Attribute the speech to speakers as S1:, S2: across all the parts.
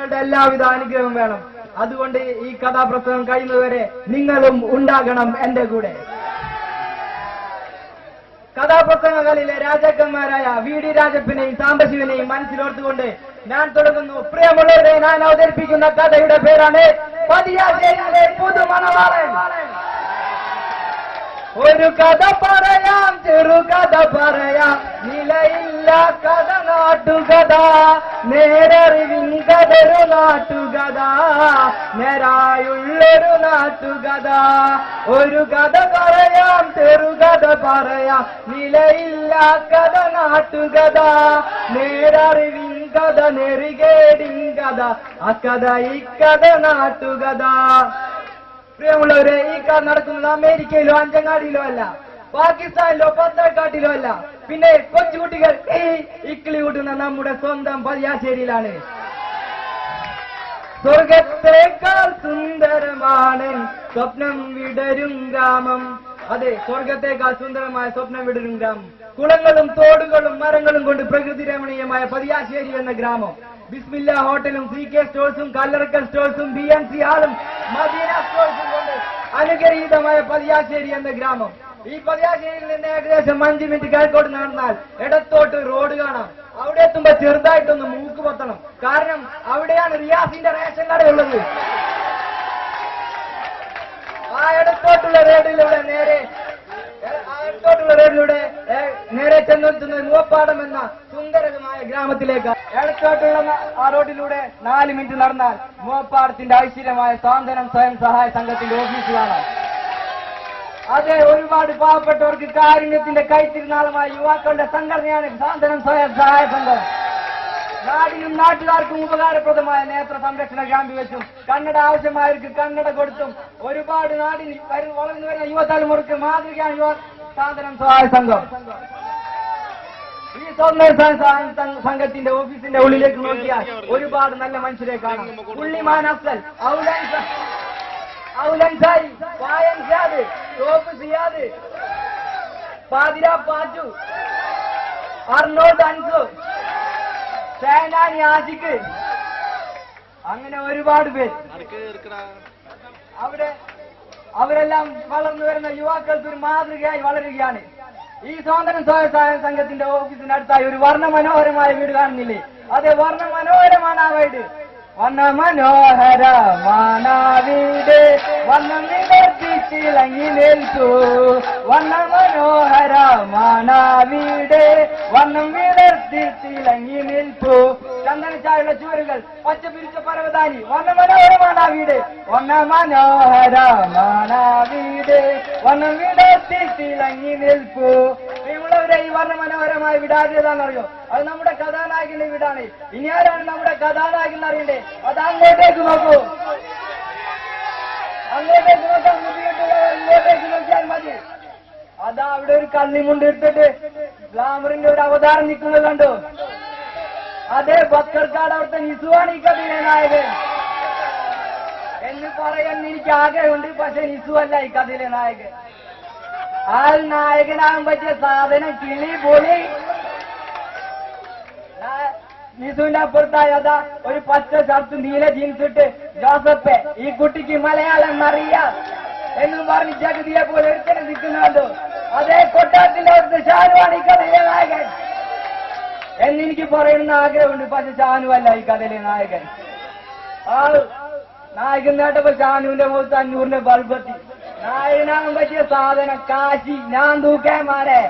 S1: നിങ്ങളുടെ എല്ലാവിധ അനുഗ്രഹം വേണം. അതുകൊണ്ട് ഈ കഥാപ്രസംഗം കഴിയുന്നതുവരെ നിങ്ങളും ഉണ്ടാകണം എന്റെ കൂടെ. കഥാപ്രസംഗങ്ങളിലെ രാജാക്കന്മാരായ വി ഡി രാജപ്പനെയും സാംബശിവനെയും മനസ്സിലോർത്തുകൊണ്ട് ഞാൻ തുടങ്ങുന്നു. പ്രിയമുള്ളവരെ ഞാൻ അവതരിപ്പിക്കുന്ന കഥയുടെ പേരാണ് ഒരു കഥ പറയാം ചെറു കഥ പറയാം. നിലയില്ല കഥ നാട്ടുകഥ കഥൊരു നാട്ടുകഥ നേരായുള്ളൊരു നാട്ടുകഥ. ഒരു കഥ പറയാം ചെറുകഥ പറയാം. നിലയില്ല കഥ നാട്ടുകഥ. നേരറിവിൻ കഥ നെറികേടിൻ കഥ. അക്കഥ ഇക്കഥ നാട്ടുകഥ. പ്രിയമുള്ളവരെ ഈ കാർ നടക്കുന്നത് അമേരിക്കയിലോ അഞ്ചങ്ങാടിയിലോ അല്ല. പാകിസ്ഥാനിലോ പത്തക്കാട്ടിലോ അല്ല. പിന്നെ കൊച്ചുകുട്ടികൾ ഈ ഇക്കിളി കൂട്ടുന്ന നമ്മുടെ സ്വന്തം പതിയാശ്ശേരിയിലാണ് സ്വർഗത്തേക്കാൾ സുന്ദരമാണ്. സ്വപ്നം വിടരും ഗ്രാമം. അതെ സ്വർഗത്തേക്കാൾ സുന്ദരമായ സ്വപ്നം വിടരും ഗ്രാമം. കുളങ്ങളും തോടുകളും മരങ്ങളും കൊണ്ട് പ്രകൃതി രമണീയമായ പതിയാശ്ശേരി എന്ന ഗ്രാമം. ബിസ്മില്ല ഹോട്ടലും സി കെ സ്റ്റോഴ്സും കല്ലറക്കൽ സ്റ്റോഴ്സും ബി എം സി ഹാളും മദീന സ്റ്റോഴ്സും കൊണ്ട് അനുഗ്രഹീതമായ പതിയാശ്ശേരി എന്ന ഗ്രാമം. ഈ പതിയാശ്ശേരിയിൽ നിന്ന് ഏകദേശം അഞ്ച് മിനിറ്റ് കിഴക്കോട്ട് നടന്നാൽ ഇടത്തോട്ട് റോഡ് കാണാം. അവിടെ എത്തുമ്പോ ചെറുതായിട്ടൊന്ന് മൂക്ക് പൊത്തണം. കാരണം അവിടെയാണ് റിയാസിന്റെ റേഷൻ കട ഉള്ളത് ആ ഇടത്തോട്ടുള്ള റേഡിലൂടെ നേരെ ആ റോഡിലൂടെ നേരെ ചെന്നെത്തുന്നത് മൂവപ്പാടം എന്ന സുന്ദരമായ ഗ്രാമത്തിലേക്ക്. ഇടത്തോട്ടുള്ള ആ റോഡിലൂടെ നാല് മിനിറ്റ് നടന്നാൽ മൂവപ്പാടത്തിന്റെ ഐശ്വര്യമായ സാന്ത്വനം സ്വയം സഹായ സംഘത്തിന്റെ ഓഫീസ് കാണാം അതെ ഒരുപാട് പാവപ്പെട്ടവർക്ക് കാരുണ്യത്തിന്റെ കൈത്തിരുന്നാളുമായി യുവാക്കളുടെ സംഘടനയാണ് സാന്ത്വനം സ്വയം സഹായ സംഘം നാടിനും നാട്ടുകാർക്കും ഉപകാരപ്രദമായ നേത്ര സംരക്ഷണ ക്യാമ്പ് വെച്ചും കണ്ണട ആവശ്യമായവർക്ക് കണ്ണട കൊടുത്തും ഒരുപാട് നാടിന് വളർന്നു വരുന്ന യുവതലമുറക്ക് മാതൃകയാണ് യുവ സാധനം സഹായ സംഘം. ഈ സംഘത്തിന്റെ ഓഫീസിന്റെ ഉള്ളിലേക്ക് നോക്കിയാൽ ഒരുപാട് നല്ല മനുഷ്യരെ കാണാം. ഉള്ളിമാൻ അഫ്സൽ ഔലൻ ഔലൻ സായി വായൻ ടോപ്പ് സിയാദ് പാതിര പാച്ചു. അർണോൾഡ് അൻസു. സേനാനി ആഷിക്ക് അങ്ങനെ ഒരുപാട് പേര്. അവിടെ അവരെല്ലാം വളർന്നു വരുന്ന യുവാക്കൾക്ക് ഒരു മാതൃകയായി വളരുകയാണ്. ഈ സ്വാതന്ത്ര്യ സ്വയംസഹായ സംഘത്തിന്റെ ഓഫീസിനടുത്തായി ഒരു വർണ മനോഹരമായ വീട് കാണുന്നില്ലേ? അതെ വർണ മനോഹരമാണ് ആ വീട്. വർണ മനോഹര മാനാവിടെ വന്ന വർണം വിടർത്തിളങ്ങി നിൽക്കൂ വർണ വനം വിടർത്തിളങ്ങി നിൽക്കൂ ചന്ദനച്ചായുള്ള ചുവരുകൾ പച്ച പിരിച്ച പരവതാനി വന്ന മനോഹര മാനാവിടെ വന്ന മനോഹര മാനാവിടെ വന്ന വീട് വർണം വിടർത്തിളങ്ങി നിൽക്കൂ പ്രിയമുള്ളവരെ ഈ വർണ മനോഹരമായ വിടാതിയതാണെന്നറിയോ അത് നമ്മുടെ കഥാനായകന്റെ വീടാണ്. ഇനി ആരാണ് നമ്മുടെ കഥാനായകൻ അറിയണ്ടേ അത് അങ്ങോട്ടേക്ക് നോക്കൂ. അങ്ങോട്ടേക്ക് നോക്കാൻ ബുദ്ധിമുട്ടുള്ളവർ ഇങ്ങോട്ടേക്ക് നോക്കിയാൽ മതി. അതാ അവിടെ ഒരു കണ്ണിമുണ്ട് ഇട്ടിട്ട് ഗ്ലാമറിന്റെ ഒരു അവതാരം നിൽക്കുന്നത് കണ്ടു? അതെ ബക്കർക്കാട് അവിടുത്തെ നിസുവാണ് ഈ കഥയിലെ നായകൻ. എന്ന് പറയാൻ എനിക്ക് ആഗ്രഹമുണ്ട് പക്ഷെ നിസു അല്ല ഈ കഥയിലെ നായകൻ. ആൾ നായകനാകാൻ പറ്റിയ സാധനം കിളി പോലെ നിസുവിന്റെ അപ്പുറത്തായി ഒരു പച്ച ഷർട്ട് നീല ജീൻസ് ഇട്ട് ജോസഫ് ഈ കുട്ടിക്ക് മലയാളം അറിയാം എന്നും പറഞ്ഞ് ജഗതിയെ പോലെ ഒരുത്തനെ നിൽക്കുന്നുണ്ടോ. അതേ കൊട്ടാരത്തിന്റെ അടുത്ത് ഷാനുവാണ് ഈ കഥയിലെ നായകൻ. എന്നെനിക്ക് പറയുന്ന ആഗ്രഹമുണ്ട്. പക്ഷെ ഷാനു അല്ല ഈ കഥയിലെ നായകൻ. ആ നായകൻ നേട്ടപ്പോ ഷാനുവിന്റെ മുഖത്ത് അഞ്ഞൂറിന്റെ ബൾബത്തി സാധനം കാശി ഞാൻ തൂക്കേമാരെ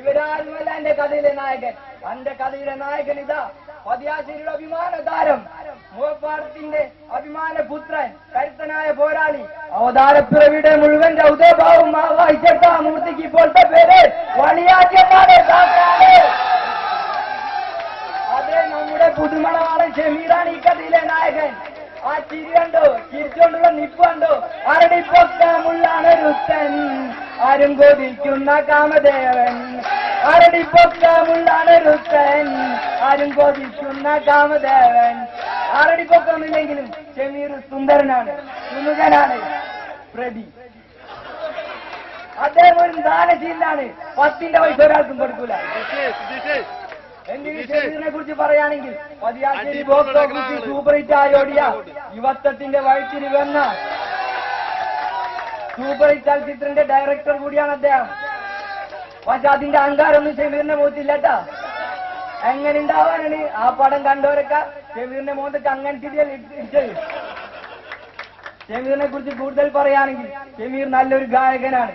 S1: ഇവരാരുമല്ല എന്റെ കഥയിലെ നായകൻ. എന്റെ കഥയിലെ നായകൻ ഇതാ. പതിയാശ്ശേരിയുടെ അഭിമാന താരം മുഖപ്പാടത്തിന്റെ അഭിമാന പുത്രൻ കരുത്തനായ പോരാളി. അവതാരപ്പിറവിയുടെ മുഴുവൻ രൗദഭാവം വായിച്ചെടുത്ത ആ മൂർത്തിക്ക് ഇപ്പോഴത്തെ പേര് വളിയാറ്റമാണ് അതെ നമ്മുടെ പുതുമണവാളൻ ഷമീറാണ് ഈ കഥയിലെ നായകൻ. ആ ചിരി കണ്ടോ? ചിരിച്ചുകൊണ്ടുള്ള നിപ്പ് കണ്ടോ? ആരും കൊതിക്കുന്ന കാമദേവൻ. അരടിപ്പൊക്കമുള്ളാണ് രുത്തൻ. ആരും കൊതിക്കുന്ന കാമദേവൻ. അരടിപ്പൊക്കമില്ലെങ്കിലും ഷമീർ സുന്ദരനാണ് സുന്ദരനാണ് പ്രതി. അദ്ദേഹം ഒരു ദാനശീലാണ് പത്തിന്റെ പൈസ ഒരാൾക്കും കൊടുക്കൂല. ഷമീറിനെ കുറിച്ച് പറയുകയാണെങ്കിൽ പതിയാശ്ശേരി ബോക്സ് ഓഫീസിൽ സൂപ്പർ ഹിറ്റ് ആയോടിയ യുവത്വത്തിന്റെ വയറ്റിൽ വന്ന സൂപ്പർ ഹിറ്റ് ചലച്ചിത്രത്തിന്റെ ഡയറക്ടർ കൂടിയാണ് അദ്ദേഹം. പക്ഷെ അതിന്റെ അഹങ്കാരമൊന്നും ഷമീറിന്റെ മുഖത്തില്ല കേട്ടാ എങ്ങനെ ഉണ്ടാവാനാണ് ആ പടം കണ്ടവരൊക്കെ? ഷമീറിന്റെ മുഖത്തൊക്കെ അങ്ങനെ ഇട്ടത് ഷമീറിനെ കുറിച്ച് കൂടുതൽ പറയുകയാണെങ്കിൽ ഷമീർ നല്ലൊരു ഗായകനാണ്.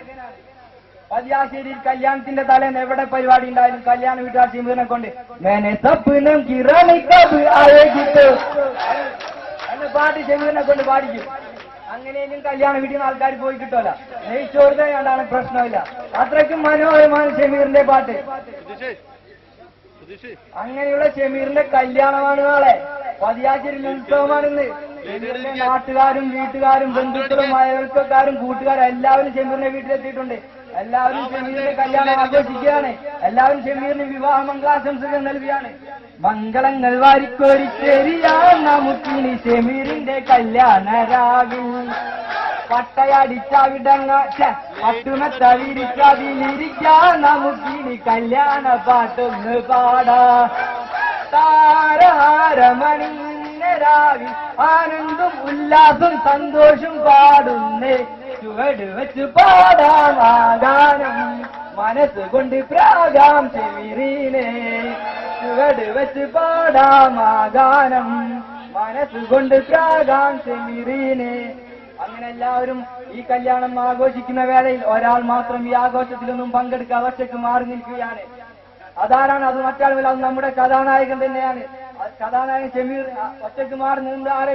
S1: പതിയാശ്ശേരിയിൽ കല്യാണത്തിന്റെ തലേന്ന് എവിടെ പരിപാടി ഉണ്ടായാലും കല്യാണ വീട്ടുകാർ ചിമ്പിനെ കൊണ്ട് മേനെ സപ്നം കിറാണി കബ് ആയേജിത്ത് എന്ന് പാട്ട് ചെമ്പിനെ കൊണ്ട് പാടിക്കും. അങ്ങനെയും കല്യാണ വീട്ടിൽ നിന്ന് ആൾക്കാർ പോയി കിട്ടുമല്ല. നെയ്ച്ചോറിനെ കണ്ടാണ് പ്രശ്നമില്ല. അത്രയ്ക്കും മനോഹരമാണ് ഷമീറിന്റെ പാട്ട്. അങ്ങനെയുള്ള ഷമീറിന്റെ കല്യാണമാണ് നാളെ. പതിയാശ്ശേരിയിൽ ഉത്സവമാണെന്ന്. നാട്ടുകാരും വീട്ടുകാരും ബന്ധുക്കളും അയൽക്കാരും കൂട്ടുകാരും എല്ലാവരും ഷമീറിന്റെ വീട്ടിലെത്തിയിട്ടുണ്ട്. എല്ലാവരും ഷമീറിന്റെ കല്യാണം ആഘോഷിക്കുകയാണ്. എല്ലാവരും ഷമീറിന് വിവാഹ മംഗളാശംസകൾ നൽകുകയാണ്. മംഗളങ്ങൾ വാരിക്കോരി വാരിക്കോരിച്ചേരിയാ നമുക്കിനി ഷമീറിന്റെ കല്യാണ രാവിൽ പട്ടയടിച്ചവിടങ്ങ പട്ടുമെത്ത വിരിച്ചതിലിരിക്കാൻ നമുക്കിനി കല്യാണ പാട്ടൊന്ന് പാടാ. താരഹാരമണിഞ്ഞരാവി ആനന്ദം ഉല്ലാസം സന്തോഷം പാടുന്നേ ചുവട് വെച്ച് പാടാം ആഗാനം മനസ്സ് കൊണ്ട് പ്രാകാം ചെവിരീനെ ചുവട് വെച്ച് പാടാം ആഗാനം മനസ്സ് കൊണ്ട് പ്രാകാം ചെവിരീനെ അങ്ങനെ എല്ലാവരും ഈ കല്യാണം ആഘോഷിക്കുന്ന വേളയിൽ ഒരാൾ മാത്രം ഈ ആഘോഷത്തിലൊന്നും പങ്കെടുക്കാൻ ഒറ്റയ്ക്ക് മാറി നിൽക്കുകയാണ്. അതാരാണ് അത് മറ്റാളുമില്ല അത് നമ്മുടെ കഥാനായകൻ തന്നെയാണ്. കഥാനായകൻ ഷമീർ ഒറ്റയ്ക്ക് മാറി നിന്ന് ആരെ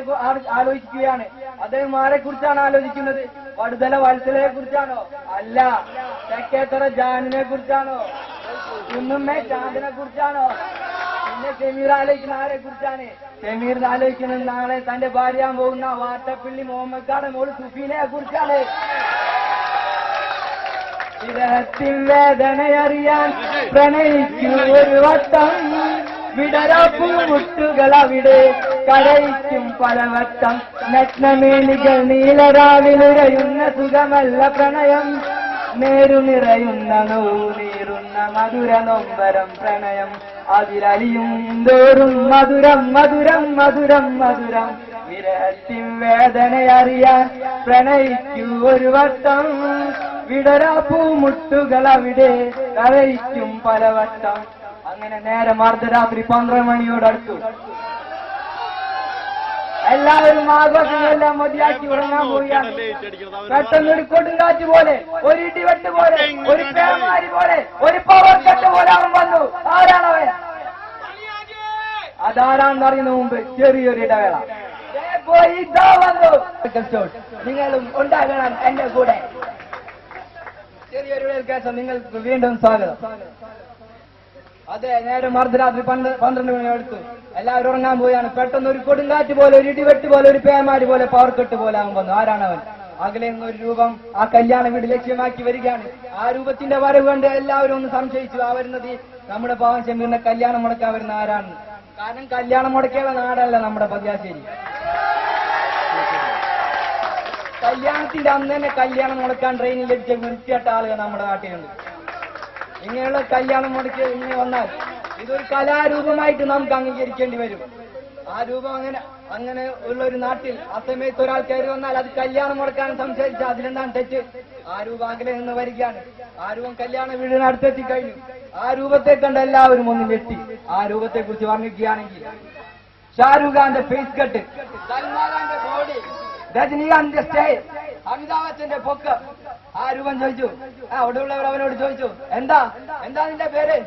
S1: ആലോചിക്കുകയാണ്. അദ്ദേഹം ആരെ കുറിച്ചാണ് ആലോചിക്കുന്നത്? വടുതല വത്സലയെ കുറിച്ചാണോ? അല്ല. തെക്കേത്തറ ജാനിനെ കുറിച്ചാണോ? കുന്നുമ്മേ ചാന്തിനെ കുറിച്ചാണോ? പിന്നെ ഷമീർ ആലോചിക്കുന്ന ആരെ കുറിച്ചാണ്? ഷമീർ ആലോചിക്കുന്നത് നാളെ തന്റെ ഭാര്യ പോകുന്ന വാട്ടപ്പിള്ളി മുഹമ്മദ് മോൾ സുഫീനെ കുറിച്ചാണ്. വിരഹത്തിൽ വേദനയറിയാൻ പ്രണയിക്കൂ ഒരു വട്ടം. വിടരാപ്പൂ മുട്ടുകൾ അവിടെ കരയിക്കും പലവട്ടം നഗ്നമേലികൾ നീലരാവിലുരയുന്ന സുഖമല്ല പ്രണയം. നേരുനിറയുന്ന നിറയുന്ന നീറുന്ന മധുര നൊമ്പരം പ്രണയം. അതിരലിയും തോറും മധുരം മധുരം മധുരം മധുരം. വിരഹത്തിൻ വേദനയറിയാൻ പ്രണയിക്കൂ ഒരു വട്ടം. വിടരാപ്പൂ മുട്ടുകൾ അവിടെ കരയിക്കും പലവട്ടം അങ്ങനെ നേരെ അർദ്ധരാത്രി പന്ത്രണ്ട് മണിയോട് അടുത്തു എല്ലാവരും ആഘോഷങ്ങളെല്ലാം മതിയാക്കി ഉറങ്ങാൻ പോവുകയാണ്. പെട്ടെന്ന് ഒരു കൊടുങ്കാറ്റ് പോലെ ഒരു ഇടിവെട്ട് പോലെ ഒരു പേമാരി പോലെ ഒരു പവർ കട്ട് പോലെ അവൻ വന്നു. ആരാണവൻ അതാരാണെന്ന് അറിയുന്ന മുമ്പ് ചെറിയൊരു ഇടവേള. പോയി ഇതാ വന്നു. നിങ്ങളും ഉണ്ടാകണം എന്റെ കൂടെ. ചെറിയൊരു കേസം നിങ്ങൾക്ക് വീണ്ടും സ്വാഗതം. അതെ നേരെ മർദ്ദരാത്രി പന്ത്ര- പന്ത്രണ്ട് മണി അടുത്തു. എല്ലാവരും ഉറങ്ങാൻ പോയാണ്. പെട്ടെന്ന് ഒരു കൊടുങ്കാറ്റ് പോലെ ഒരു ഇടിവെട്ട് പോലെ ഒരു പേമാരി പോലെ പവർ കെട്ട് പോലെ അവൻ വന്നു. ആരാണവൻ അകലെ നിന്ന് ഒരു രൂപം ആ കല്യാണ വീട് ലക്ഷ്യമാക്കി വരികയാണ്. ആ രൂപത്തിന്റെ വരവ് കണ്ട് എല്ലാവരും ഒന്ന് സംശയിച്ചു. ആ വരുന്നത് നമ്മുടെ പാവൻ ചെമ്മീറിന്റെ കല്യാണം മുടക്കാൻ വരുന്ന ആരാണ്? കാരണം കല്യാണം മുടക്കിയ നാടല്ല നമ്മുടെ പതിയാശ്ശേരി. കല്യാണത്തിന്റെ അന്ന് തന്നെ കല്യാണം മുടക്കാൻ ട്രെയിനിൽ ലഭിച്ച വൃത്തിയായിട്ട ആളുകൾ നമ്മുടെ നാട്ടിലുണ്ട്. ഇങ്ങനെയുള്ള കല്യാണം മുടക്കി ഇങ്ങനെ വന്നാൽ ഇതൊരു കലാരൂപമായിട്ട് നമുക്ക് അംഗീകരിക്കേണ്ടി വരും. ആ രൂപം അങ്ങനെ അങ്ങനെ ഉള്ള ഒരു നാട്ടിൽ ആ സമയത്ത് ഒരാൾ കയറി വന്നാൽ അത് കല്യാണം മുടക്കാൻ സംസാരിച്ച് അതിലെന്താണ് തെറ്റ്? ആ രൂപം അകലെ നിന്ന് വരികയാണ്. ആ രൂപം കല്യാണ വീടിനടുത്തെത്തി കഴിഞ്ഞു. ആ രൂപത്തെ കണ്ട് എല്ലാവരും ഒന്ന് ഞെട്ടി. ആ രൂപത്തെ കുറിച്ച് വർണിക്കുകയാണെങ്കിൽ ഷാരൂഖ് ഖാന്റെ ഫേസ് കട്ട് സൽമാൻ ഖാന്റെ ബോഡി രജനീകാന്തിന്റെ സ്റ്റേ അമിതാഭ് ബച്ചന്റെ പൊക്ക് ആ രൂപൻ ചോദിച്ചു? ആ അവിടെയുള്ളവർ അവനോട് ചോദിച്ചു എന്താ? എന്താ നിന്റെ പേര്?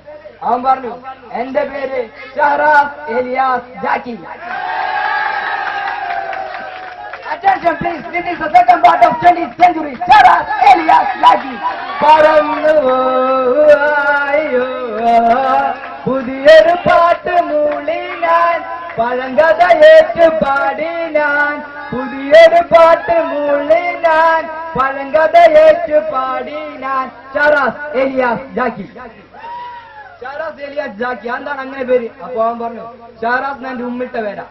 S1: അവൻ പറഞ്ഞു എന്റെ പേര് Shahraz alias Jackie. Attention please, this is the second part of 20th century. ഷഹറാസ് alias Jackie. പറന്നു പോയോ പുതിയൊരു പാട്ട് മൂളി ഞാൻ പഴങ്കഥ ഏറ്റു പാടി ഞാൻ പുതിയൊരു പാട്ട് മൂളി ഞാൻ പഴങ്കഥ ഏറ്റു പാടി ഞാൻ ഷറാസ് എലിയാസ് ജാക്കി. ഷാറാസ് എലിയാസ് ജാക്കി. എന്താണ് അങ്ങനെ പേര്? അപ്പൊ അവൻ പറഞ്ഞു ഷാറാസ് എന്റെ ഉമ്മിട്ട പേരാ.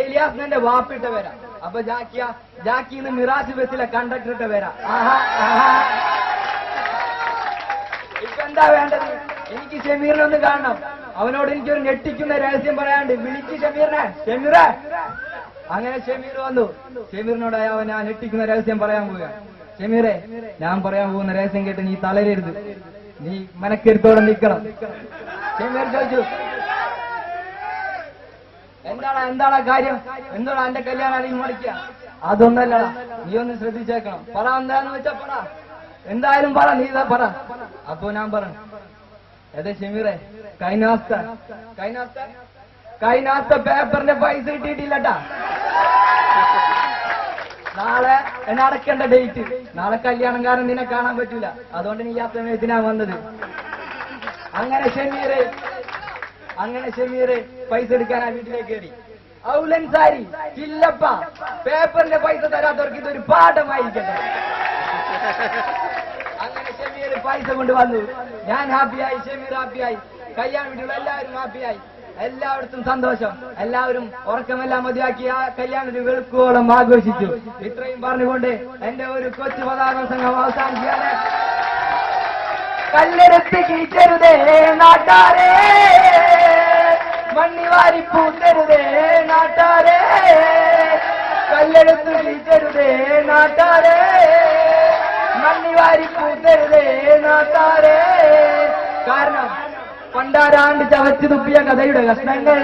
S1: എലിയാസ് എന്റെ വാപ്പിട്ട പേരാ. അപ്പൊ ജാക്കിയ ജാക്കി എന്ന് മിറാജ് ബസ്സിലെ കണ്ടക്ടർ ഇട്ട പേരാ. ഇപ്പൊ എന്താ വേണ്ടത്? എനിക്ക് ഷമീറിനൊന്ന് കാണണം. അവനോട് എനിക്കൊരു ഞെട്ടിക്കുന്ന രഹസ്യം പറയാണ്ട് വിളിച്ച് ഷമീറിനെ. ഷമീറ. അങ്ങനെ ഷമീർ വന്നു. ഷമീറിനോടായി അവൻ ആ ഞെട്ടിക്കുന്ന രഹസ്യം പറയാൻ പോവുക ഷമീറെ ഞാൻ പറയാൻ പോകുന്ന രഹസ്യം കേട്ട് നീ തളരരുത്. നീ മനക്കെടുത്തോടെ നിൽക്കണം. ഷമീർ ചോദിച്ചു എന്താണ് എന്താണ് കാര്യം? എന്താണ് എന്റെ കല്യാണം അല്ലെങ്കിൽ മടിക്കുക അതൊന്നല്ല നീ ഒന്ന് ശ്രദ്ധിച്ചേക്കണം. പറ എന്താന്ന് വെച്ചാ പറ. എന്തായാലും പറ നീ ഇതാ പറ. അപ്പൊ ഞാൻ പറഞ്ഞു അതെ ഷമീറെ കൈനാസ്ത കൈനാസ്ത കൈനാസ്ത പേപ്പറിന്റെ പൈസ കിട്ടിയിട്ടില്ലട്ടാ. നാളെ എന്നെ അടക്കേണ്ട ഡേറ്റ് നാളെ കല്യാണം കാരണം നിന്നെ കാണാൻ പറ്റൂല. അതുകൊണ്ട് നീ ആ സമയത്തിനാ വന്നത്. അങ്ങനെ ഷമീറ് അങ്ങനെ ഷമീറ് പൈസ എടുക്കാൻ ആ വീട്ടിലേക്ക് കയറി. ഔലൻസാരി ചില്ലപ്പ പേപ്പറിന്റെ പൈസ തരാത്തവർക്ക് ഇതൊരു പാഠമായിരിക്കട്ടെ. അങ്ങനെ ഷമീർ പൈസ കൊണ്ട് വന്നു. ഞാൻ ഹാപ്പിയായി ഷമീർ ഹാപ്പിയായി കല്യാണ വീട്ടിലുള്ള എല്ലാവരും ഹാപ്പിയായി എല്ലായിടത്തും സന്തോഷം. എല്ലാവരും ഉറക്കമെല്ലാം മതിയാക്കി ആ കല്യാണം വെളുക്കുവോളം ആഘോഷിച്ചു. ഇത്രയും പറഞ്ഞുകൊണ്ട് എന്റെ ഒരു കൊച്ചു പതാക സംഘം അവസാനിക്കുകയാണ്. കല്ലെടുത്ത് കീച്ചരുതേ നാട്ടാരേ. മണ്ണിവാരി പൂത്തരുതേ നാട്ടാരേ. കല്ലെടുത്ത് കീച്ചരുതേ നാട്ടാരേ. മണ്ണിവാരി പൂത്തരുതേ നാട്ടാരേ. കാരണം പണ്ടാരാണ്ട് ചവച്ചു തുപ്പിയ കഥയുടെ കഷ്ണങ്ങൾ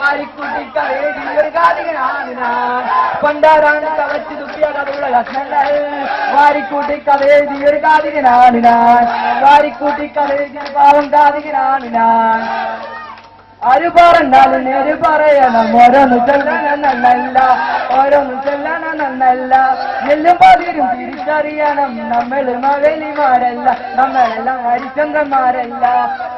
S1: വാരിക്കൂട്ടി കഥയുടെ കാതികനാണ് ഞാൻ പണ്ടാരാണ്ട് ചവച്ചു തുപ്പിയ കഥയുടെ കഷ്ണങ്ങൾ വാരിക്കൂട്ടി കഥയെഴുതിയൊരു കാതികനാണ് ഞാൻ വാരിക്കൂട്ടി കഥയെഴുതിയ പാവം കാതികനാണ് ഞാൻ ആര് പറഞ്ഞാലും നേര് പറയണം. ഓരോന്ന് ചെല്ലണമെന്നല്ല ഓരോന്ന് ചെല്ലണമെന്നല്ല എല്ലും പതിരും തിരിച്ചറിയണം. നമ്മൾ മകലിമാരല്ല നമ്മളെല്ലാം ഹരിചന്ദ്രന്മാരല്ല.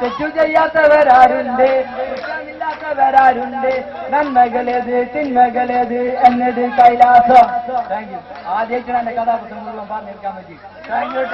S1: തെറ്റു ചെയ്യാത്തവരാരുണ്ട് കുറ്റമില്ലാത്തവരാരുണ്ട്. നന്മകളേത് തിന്മകളേത് എന്നത് കൈലാസം. താങ്ക് യു ആദ്യമായിട്ടാണ് എന്റെ കഥാപുസ്തകം മുഴുവൻ പറഞ്ഞിരിക്കാൻ പറ്റി. Thank you